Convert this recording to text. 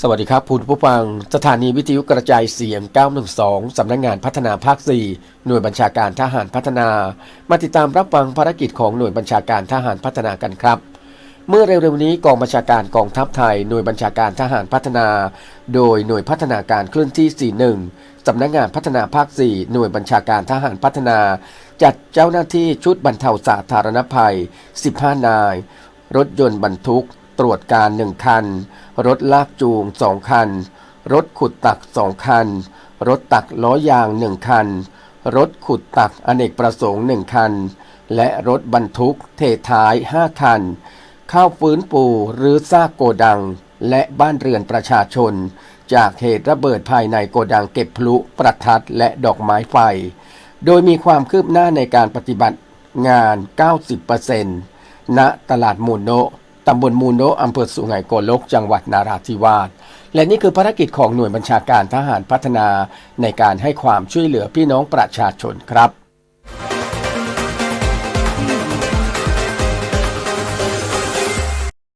สวัสดีครับผู้ผู้ฟัง สถานีวิทยุกระจายเสียง 912 สำนักงงานพัฒนาภาค 4 หน่วยบัญชาการทหารพัฒนา มาติดตามรับฟังภารกิจของหน่วยบัญชาการทหารพัฒนากันครับ เมื่อเร็วๆนี้กองบัญชาการกองทัพไทย หน่วยบัญชาการทหารพัฒนา โดยหน่วยพัฒนาการเคลื่อนที่ 41 สำนักงานพัฒนาภาค 4 หน่วยบัญชาการทหารพัฒนา จัดเจ้าหน้าที่ชุดบรรเทาสาธารณภัย 15 นาย รถยนต์บรรทุก ตรวจการ 1 คัน รถลากจูง 2 คัน รถขุดตัก 2 คัน รถตักล้อยาง 1 คัน รถขุดตักอเนกประสงค์ 1 คัน และรถบรรทุกเทท้าย 5 คัน เข้าฟื้นปูหรือซากโกดัง และบ้านเรือนประชาชน จากเหตุระเบิดภายในโกดังเก็บพลุประทัดและดอกไม้ไฟ โดยมีความคืบหน้าในการปฏิบัติงาน 90%ณ ตลาดมูโนะ ตำบลมูโนะอำเภอสุไหงโกลก จังหวัดนาราธิวาส และนี่คือภารกิจของหน่วยบัญชาการทหารพัฒนา ในการให้ความช่วยเหลือพี่น้องประชาชนครับ